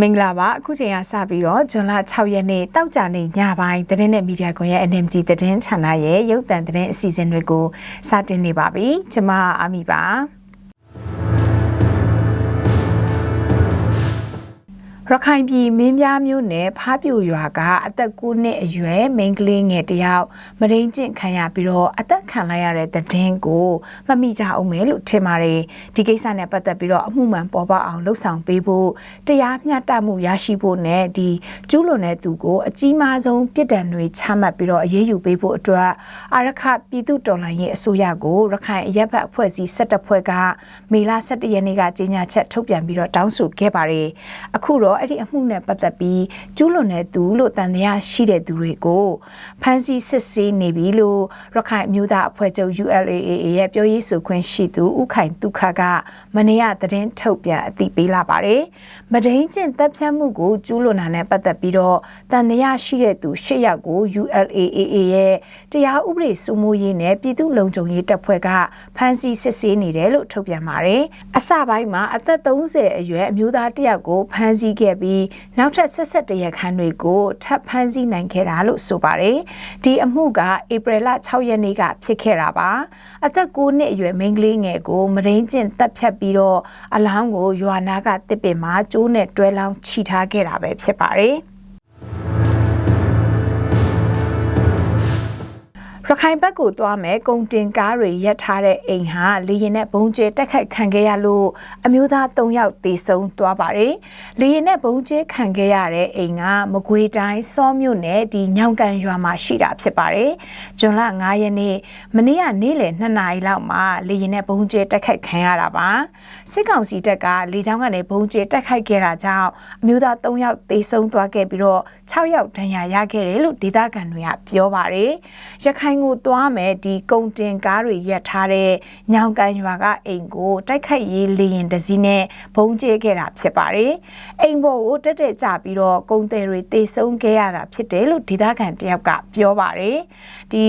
မင်္ဂလာပါအခုချိန်ကစပြီးတော့ဇွန်လ6ရက်နေ့တောက်ကြနေ့ညပိုင်းသတင်းနဲ့မီဒီယာကွန်ရဲ့ NMG သတင်းဌာနရဲ့ရုပ်သံသတင်းအစီအစဉ်တွေကိုစတင်နေပါပြီကျွန်မအာမီပါ ရခိုင်ပြည်မင်းပြားမျိုးနယ်ဖားပြူရွာကအသက်9နှစ်အရွယ်မိန်းကလေးငယ်တယောက်မရင်းကျင့်ခံရပြီးတော့အသက်ခံလိုက်ရတဲ့တည်င်းကိုမမိကြအောင်မယ်လို့ထင်ပါတယ်ဒီကိစ္စနဲ့ပတ်သက်ပြီးတော့အမှုမှန်ပေါ်ပေါက်အောင်လှုပ်ဆောင်ပေးဖို့တရားမျှတမှုရရှိဖို့နဲ့ဒီကျူးလွန်တဲ့သူကိုအကြီးမားဆုံးပြစ်ဒဏ်တွေချမှတ်ပြီးတော့အရေးယူပေးဖို့အတွက်အာရခပြည်သူတော်လှန်ရေးအစိုးရကိုရခိုင်အရက်ဘတ်အဖွဲ့အစည်း၁၁ဖွဲ့ကမေလ17ရက်နေ့ကကြေညာချက်ထုတ်ပြန်ပြီးတော့တောင်းဆိုခဲ့ပါတယ်အခုတော့တော့အဲ့ဒီအမှုနဲ့ပတ်သက်ပြီးကျူးလွန်တဲ့သူလို့တန်တရားရှိတဲ့သူတွေကိုဖမ်းဆီးစစ်ဆေးနေပြီလို့ရခိုင်အမျိုးသားအဖွဲ့ချုပ် ULAA ရဲ့ပြောရေးဆိုခွင့်ရှိသူဥခိုင်ဒုက္ခကမနေ့ကသတင်းထုတ်ပြန်အသိပေးလာပါတယ်။မဒိန်ကျင့်တပ်ဖြတ်မှုကိုကျူးလွန်တာနဲ့ပတ်သက်ပြီးတော့တန်တရားရှိတဲ့သူ၈ယောက်ကို ULAA ရဲ့တရားဥပဒေစိုးမိုးရေးနဲ့ပြည်သူ့လုံခြုံရေးတပ်ဖွဲ့ကဖမ်းဆီးစစ်ဆေးနေတယ်လို့ထုတ်ပြန်ပါတယ်။အစပိုင်းမှာအသက်30အရွယ်အမျိုးသားတစ်ယောက်ကိုဖမ်းဆီးခဲ့ပြီးနောက်ထပ်ဆက်ဆက်တရခန်းတွေကိုထပ်ဖမ်းဆီးနိုင်ခဲ့တာလို့ဆိုပါတယ်။ဒီအမှုကဧပြီလ6ရက်နေ့ကဖြစ်ခဲ့တာပါ။အသက်9နှစ်အရွယ်မိန်းကလေးငယ်ကိုမရင်းကျင်တပ်ဖြတ်ပြီးတော့အလောင်းကိုရွာနာကတစ်ပင်မှာကျိုးနဲ့တွဲလောင်းချီထားခဲ့တာပဲဖြစ်ပါတယ်။ ရခိုင်ဘက်ကိုသွားမယ်ကုန်တင်ကားတွေရပ်ထားတဲ့အိမ်ဟာလေရင်နဲ့ဘုံကျဲတက်ခိုက်ခံခဲ့ရလို့အမျိုးသား၃ယောက်သေဆုံးသွားပါတယ်။လေရင်နဲ့ဘုံကျဲခံခဲ့ရတဲ့အိမ်ကမကွေတိုင်းစောမြို့နယ်ဒီညောင်ကန်ရွာမှာရှိတာဖြစ်ပါတယ်။ဇွန်လ9ရက်နေ့မနေ့ကနေ့လယ်2နာရီလောက်မှာလေရင်နဲ့ဘုံကျဲတက်ခိုက်ခံရတာပါ။စစ်ကောင်စီတပ်ကလေကြောင်းကနေဘုံကျဲတက်ခိုက်ခဲ့တာကြောင့်အမျိုးသား၃ယောက်သေဆုံးသွားခဲ့ပြီးတော့6ယောက်ဒဏ်ရာရခဲ့တယ်လို့ဒေသခံတွေကပြောပါတယ်။ရခိုင်ကိုသွားမယ်ဒီကုန်တင်ကားတွေရပ်ထားတဲ့ညောင်ကန်ရွာကအိမ်ကိုတိုက်ခိုက်ရေးလေရင်တစည်းနဲ့ဘုံကျဲခဲ့တာဖြစ်ပါတယ်။အိမ်ပေါ်ကိုတက်တက်ကြပြီးတော့ကုန်တယ်တွေတေဆုံးခဲ့ရတာဖြစ်တယ်လို့ဒေသခံတယောက်ကပြောပါတယ်။ဒီ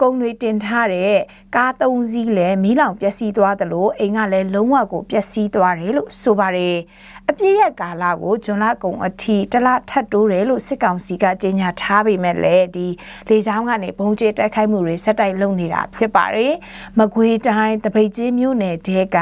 ကုန်တွေတင်ထားတဲ့ကားသုံးစီးလည်းမီးလောင်ပျက်စီးသွားတယ်လို့အိမ်ကလည်းလုံးဝကိုပျက်စီးသွားတယ်လို့ဆိုပါတယ်။ အပြည့်ရကာလကိုဂျွန်လကုံအထိတလထပ်တိုးတယ်လို့စစ်ကောင်စီကကြေညာထားပေမဲ့လည်းဒီလေကြောင်းကနေဘုံကျဲတိုက်ခိုက်မှုတွေဆက်တိုက်လုပ်နေတာဖြစ်ပါတယ်။မကွေးတိုင်းတပိတ်ကြီးမြို့နယ်တဲက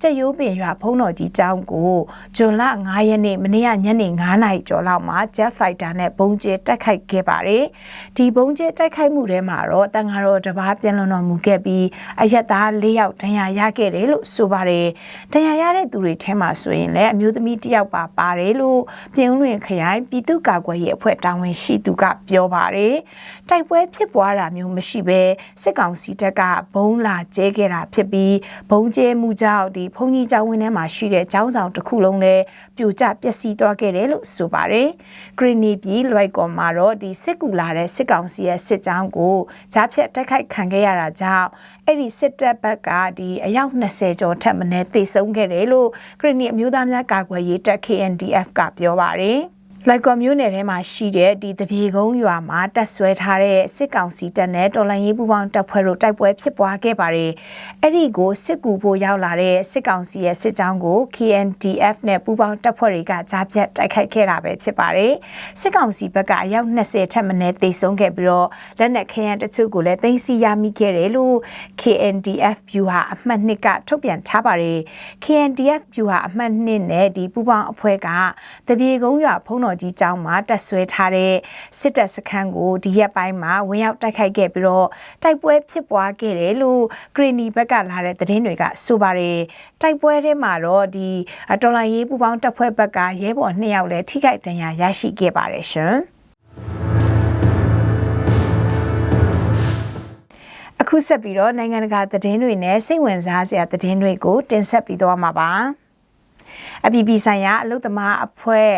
ကြက်ရိုးပင်ရွာဖုံးတော်ကြီးကျောင်းကိုဂျွန်လ9ရက်နေ့မနေ့ကညနေ9နာရီကျော်လောက်မှာ Jet Fighter နဲ့ဘုံကျဲတိုက်ခိုက်ခဲ့ပါတယ်။ဒီဘုံကျဲတိုက်ခိုက်မှုထဲမှာတော့တန်ဃာတော်တပားပြန်လွန်တော်မူခဲ့ပြီးအရက်သား၄ယောက်ဒဏ်ရာရခဲ့တယ်လို့ဆိုပါတယ်။ဒဏ်ရာရတဲ့သူတွေထဲမှာဆိုရင်လည်းအမျိုးသမီးတယောက်ပါပါတယ်လို့ပြင်ဦးလွင်ခရိုင်ပြည်သူ့ကာကွယ်ရေးအဖွဲ့တာဝန်ရှိသူကပြောပါတယ်။တိုက်ပွဲဖြစ်ပွားတာမျိုးမရှိဘဲစစ်ကောင်စီတပ်ကဘုံလာကျဲခဲ့တာဖြစ်ပြီးဘုံကျဲမှုကြောင့်ဒီဘုံကြီးကျောင်းဝင်းထဲမှာရှိတဲ့ကျောင်းဆောင်တစ်ခုလုံးလည်းပြိုကျပျက်စီးသွားခဲ့တယ်လို့ဆိုပါတယ်။ဂရီနီပြည်လွိုက်ကော်မှာတော့ဒီစစ်ကူလာတဲ့စစ်ကောင်စီရဲ့စစ်ကြောင်းကိုကြားဖြတ်တိုက်ခိုက်ခံခဲ့ရတာကြောင့်အဲ့ဒီစစ်တပ်ဘက်ကဒီအယောက်20ကျော်ထက်မနည်းသေဆုံးခဲ့တယ်လို့ခရနီအမျိုးသားများကာကွယ်ရေးတပ် KNDF ကပြောပါတယ်။ လိုက်ကော်မျိုးနယ်ထဲမှာရှိတဲ့ဒီတပြေကုန်းရွာမှာတက်ဆွဲထားတဲ့စစ်ကောင်စီတပ်နဲ့တော်လှန်ရေးပူးပေါင်းတပ်ဖွဲ့တို့တိုက်ပွဲဖြစ်ပွားခဲ့ပါတယ်။အဲ့ဒီကိုစစ်ကူဖို့ရောက်လာတဲ့စစ်ကောင်စီရဲ့စစ်ကြောင်းကို KNDF နဲ့ပူးပေါင်းတပ်ဖွဲ့တွေကကြားဖြတ်တိုက်ခိုက်ခဲ့တာပဲဖြစ်ပါတယ်။စစ်ကောင်စီဘက်ကအယောက်20ထက်မနည်းသေဆုံးခဲ့ပြီးတော့လက်နက်ခဲယမ်းတချို့ကိုလည်းသိမ်းဆည်းရမိခဲ့တယ်လို့ KNDF ဗျူဟာအမှတ်2ကထုတ်ပြန်ထားပါတယ်။ KNDF ဗျူဟာအမှတ်2နဲ့ဒီပူးပေါင်းအဖွဲ့ကတပြေကုန်းရွာဖုံးတော်ကြီးကျောင်းမှာတက်ဆွဲထားတဲ့စစ်တပ်စခန်းကိုဒီရက်ပိုင်းမှာဝင်ရောက်တိုက်ခိုက်ခဲ့ပြီးတော့တိုက်ပွဲဖြစ်ပွားခဲ့တယ်လို့ဂရီနီဘက်ကလာတဲ့သတင်းတွေကဆိုပါတယ်တိုက်ပွဲထဲမှာတော့ဒီတော်လိုင်းရေးပူပေါင်းတပ်ဖွဲ့ဘက်ကရဲဘော်2ယောက်လည်းထိခိုက်ဒဏ်ရာရရှိခဲ့ပါတယ်ရှင်အခုဆက်ပြီးတော့နိုင်ငံတကာသတင်းတွေနဲ့စိတ်ဝင်စားစရာသတင်းတွေကိုတင်ဆက်ပြီးသွားမှာပါ။ အပြည်ပြည်ဆိုင်ရာအလုပ်သမားအဖွဲ့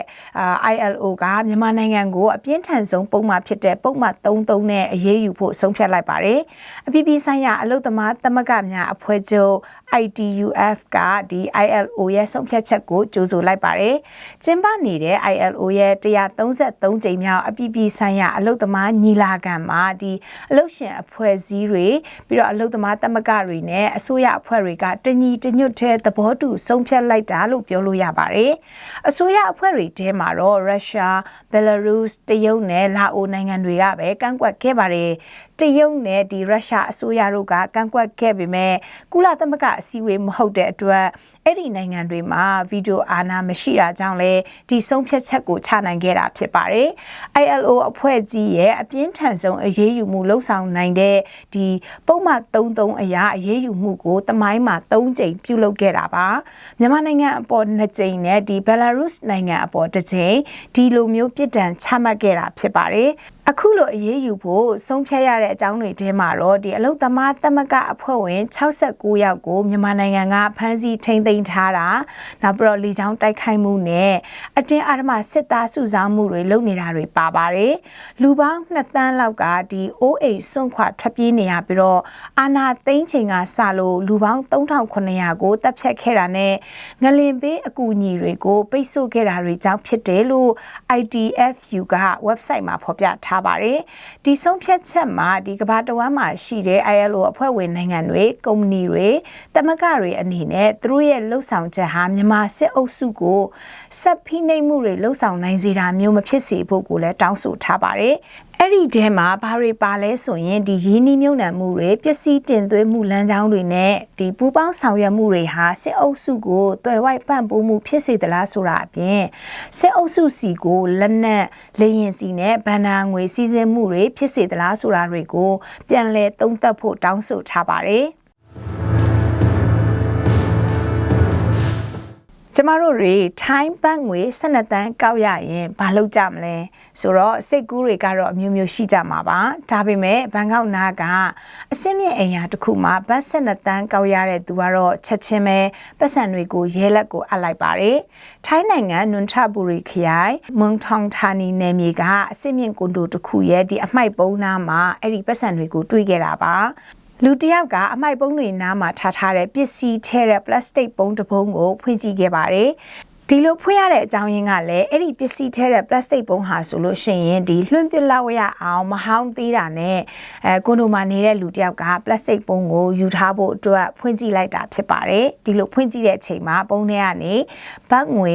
ILO ကမြန်မာနိုင်ငံကိုအပြင်းထန်ဆုံးပုံမှန်ဖြစ်တဲ့ပုံမှန်33နဲ့အရေးယူဖို့ဆုံးဖြတ်လိုက်ပါတယ်။အပြည်ပြည်ဆိုင်ရာအလုပ်သမားသမဂ္ဂများအဖွဲ့ချုပ် ITUF ကဒီ ILO ရဲ့ဆုံးဖြတ်ချက်ကိုကြိုဆိုလိုက်ပါတယ်။ကျင်းပနေတဲ့ ILO ရဲ့133ကြိမ်မြောက်အပြည်ပြည်ဆိုင်ရာအလုပ်သမားညီလာခံမှာဒီအလုပ်ရှင်အဖွဲ့အစည်းတွေပြီးတော့အလုပ်သမားသမဂ္ဂတွေနဲ့အစိုးရအဖွဲ့တွေကတညီတညွတ်တဲ့သဘောတူဆုံးဖြတ်လိုက်တာလို့ပြောလို့ရပါတယ်။အစိုးရအဖွဲ့တွေထဲမှာတော့ရုရှား၊ဘယ်လာရုစ်၊တရုတ်နဲ့လာအိုနိုင်ငံတွေကပဲကန့်ကွက်ခဲ့ပါတယ်။တရုတ်နဲ့ဒီရုရှားအစိုးရတို့ကကန့်ကွက်ခဲ့ပေမဲ့ကုလသမဂ္ဂအစည်းအဝေးမဟုတ်တဲ့အတွက်အဲ့ဒီနိုင်ငံတွေမှာဗီဒီယိုအာဏာမရှိတာကြောင့်လဲဒီဆုံးဖြတ်ချက်ကိုချနိုင်ခဲ့တာဖြစ်ပါတယ်။ ILO အဖွဲ့ကြီးရဲ့အပြင်းထန်ဆုံးအရေးယူမှုလှုံ့ဆော်နိုင်တဲ့ဒီပုံမှန်33အရာအရေးယူမှုကိုတမိုင်းမှာ3ကြိမ်ပြုလုပ်ခဲ့တာပါ။မြန်မာနိုင်ငံအပေါ်2ကြိမ်နဲ့ဒီဘယ်လာရုစ်နိုင်ငံအပေါ်1ကြိမ်ဒီလိုမျိုးပြစ်ဒဏ်ချမှတ်ခဲ့တာဖြစ်ပါတယ်။အခုလိုအရေးယူဖို့ဆုံးဖြတ်ရတဲ့အကြောင်းတွေထဲမှာတော့ဒီအလုတ်သမားသမဂအဖွဲ့ဝင်69ယောက်ကိုမြန်မာနိုင်ငံကဖမ်းဆီးထိန်းသိမ်းထားတာနောက်ပြီးတော့လေကြောင်းတိုက်ခိုက်မှုနဲ့အတင်းအဓမ္မစစ်သားစုဆောင်းမှုတွေလုပ်နေတာတွေပါပါတယ်လူပေါင်း2သန်းလောက်ကဒီအိုးအိမ်စွန့်ခွာထွက်ပြေးနေရပြီးတော့အာနာသိန်းချိန်ကစလို့လူပေါင်း3900ကိုတပ်ဖြတ်ခဲ့တာနဲ့ငလင်ပေးအကူအညီတွေကိုပိတ်ဆို့ခဲ့တာတွေကြောင့်ဖြစ်တယ်လို့ IDFU က website မှာဖော်ပြထားထားပါတယ်။ဒီဆုံးဖြတ်ချက်မှာဒီကမ္ဘာတဝမ်းမှာရှိတဲ့ ILO အဖွဲ့ဝင်နိုင်ငံတွေကုမ္ပဏီတွေတမကတွေအနေနဲ့သူတို့ရဲ့လှုပ်ဆောင်ချက်ဟာမြန်မာစစ်အုပ်စုကိုဆက်ဖိနှိပ်မှုတွေလှုပ်ဆောင်နိုင်စေတာမျိုးမဖြစ်စေဖို့ကိုလည်းတောင်းဆိုထားပါတယ်။အဲ့ဒီထဲမှာဘာတွေပါလဲဆိုရင်ဒီရင်းနှီးမြုပ်နှံမှုတွေပစ္စည်းတင်သွင်းမှုလမ်းကြောင်းတွေနဲ့ဒီပူပေါင်းဆောင်ရွက်မှုတွေဟာစစ်အုပ်စုကိုတွယ်ဝိုက်ပံ့ပိုးမှုဖြစ်စေသလားဆိုတာအပြင်စစ်အုပ်စုစီကိုလက်နက်လေရင်စီနဲ့ဗန္နာငွေစီစဉ်မှုတွေဖြစ်စေသလားဆိုတာတွေကိုပြန်လည်သုံးသပ်ဖို့တောင်းဆိုထားပါတယ်။ ကျမတို့တွေထိုင်းဘတ်ငွေ12တန်းကောက်ရရင်ဘာလုပ်ကြမလဲဆိုတော့စိတ်ကူးတွေကတော့အမျိုးမျိုးရှိကြမှာပါဒါပေမဲ့ဘန်ကောက်နာကအစင်းမြင့်အိမ်ယာတစ်ခုမှာဘတ်12တန်းကောက်ရတဲ့သူကတော့ချက်ချင်းပဲပတ်စံတွေကိုရဲလက်ကိုအပ်လိုက်ပါတယ်ထိုင်းနိုင်ငံနွန်ထဘူရီခရိုင်မွန်ထောင်ဌာနီနယ်မြေကအစင်းမြင့်ကွန်ဒိုတစ်ခုရဲ့ဒီအမိုက်ပုံးနားမှာအဲ့ဒီပတ်စံတွေကိုတွေးခဲ့တာပါ လူတယောက်ကအမိုက်ပုံးတွေနားမှာထားထားတဲ့ပစ္စည်းထဲတဲ့ပလတ်စတစ်ပုံးတစ်ပုံးကိုဖွင့်ကြည့်ခဲ့ပါတယ်ဒီလိုဖွင့်ရတဲ့အကြောင်းရင်းကလည်းအဲ့ဒီပစ္စည်းထဲတဲ့ plastic ပုံးဟာဆိုလို့ရှိရင်ဒီလွှင့်ပစ်လောက်ရအောင်မဟောင်းသေးတာနဲ့အဲကွန်ဒိုမှာနေတဲ့လူတယောက်က plastic ပုံးကိုယူထားဖို့အတွက်ဖွင့်ကြည့်လိုက်တာဖြစ်ပါတယ်ဒီလိုဖွင့်ကြည့်တဲ့အချိန်မှာပုံးထဲကနေဘတ်ငွေ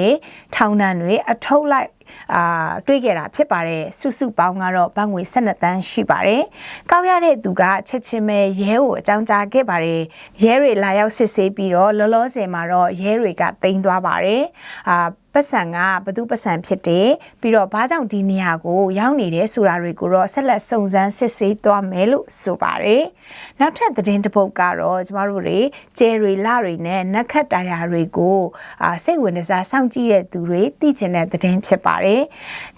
ထောင်တန်တွေအထုပ်လိုက်အာတွေးခဲ့တာဖြစ်ပါတယ်စုစုပေါင်းကတော့ဘတ်ငွေ12တန်းရှိပါတယ်ကောက်ရတဲ့သူကချက်ချင်းပဲရဲကိုအကြောင်းကြားခဲ့ပါတယ်ရဲတွေလာရောက်စစ်ဆေးပြီးတော့လောလောဆယ်မှာတော့ရဲတွေကတိမ်သွားပါတယ်အာ ပတ်စံကဘသူပတ်စံဖြစ်တယ်ပြီးတော့ဘာကြောင့်ဒီနေရာကိုရောက်နေတယ်ဆိုတာတွေကိုတော့ဆက်လက်စုံစမ်းစစ်ဆေးသွားမယ်လို့ဆိုပါတယ်နောက်ထပ်သတင်းတစ်ပုဒ်ကတော့ကျမတို့တွေကျယ်ရီလတွေနဲ့နက်ခတ်တာယာတွေကိုအာစိတ်ဝင်စားစောင့်ကြည့်တဲ့သူတွေသိချင်တဲ့သတင်းဖြစ်ပါတယ်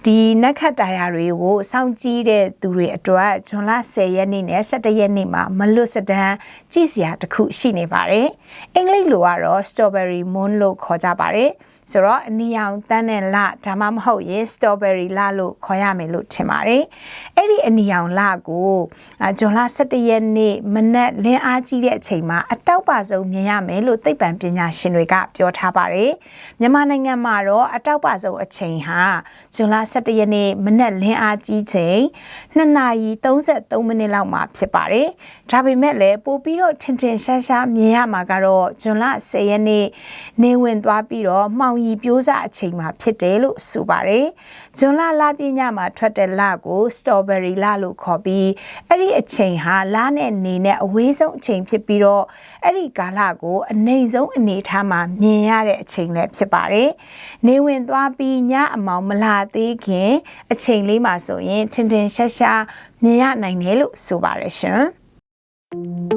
ဒီနက်ခတ်တာယာတွေကိုစောင့်ကြည့်တဲ့သူတွေအတွက်ဇွန်လ10ရက်နေ့နဲ့17ရက်နေ့မှာမလွတ်စဒန်းကြည့်စရာတစ်ခုရှိနေပါတယ်အင်္ဂလိပ်လိုကတော့ strawberry moon လို့ခေါ်ကြပါတယ် ဆိုတော့အနီရောင်တန်းတဲ့လဒါမှမဟုတ်ရင် strawberry လလို့ခေါ်ရမယ်လို့ထင်ပါတယ်အဲ့ဒီအနီရောင်လကိုဇွန်လ17ရက်နေ့မနက်လင်းအားကြီးတဲ့အချိန်မှာအတောက်ပါဆုံးမြင်ရမယ်လို့သိပ္ပံပညာရှင်တွေကပြောထားပါတယ်မြန်မာနိုင်ငံမှာတော့အတောက်ပါဆုံးအချိန်ဟာဇွန်လ17ရက်နေ့မနက်လင်းအားကြီးချိန်2နာရီ33မိနစ်လောက်မှာဖြစ်ပါတယ်ဒါပေမဲ့လည်းပို့ပြီးတော့ထင်ထင်ရှားရှားမြင်ရမှာကတော့ဇွန်လ10ရက်နေ့နေဝင်သွားပြီးတော့မှောင်င်ရီပြိုးစားအချိန်မှာဖြစ်တယ်လို့ဆိုပါတယ်။ဂျွန်လလပြညမှာထွက်တဲ့လကိုစတော်ဘယ်ရီလလို့ခေါ်ပြီးအဲ့ဒီအချိန်ဟာလနဲ့နေနဲ့အဝေးဆုံးအချိန်ဖြစ်ပြီးတော့အဲ့ဒီကာလကိုအနေဆုံးအနေထားမှာမြင်ရတဲ့အချိန်လည်းဖြစ်ပါတယ်။နေဝင်သွားပြီးညအမောင်မလာသေးခင် အချိန်လေးမှာဆိုရင်ထင်ထင်ရှားရှားမြင်ရနိုင်တယ်လို့ဆိုပါတယ်ရှင်။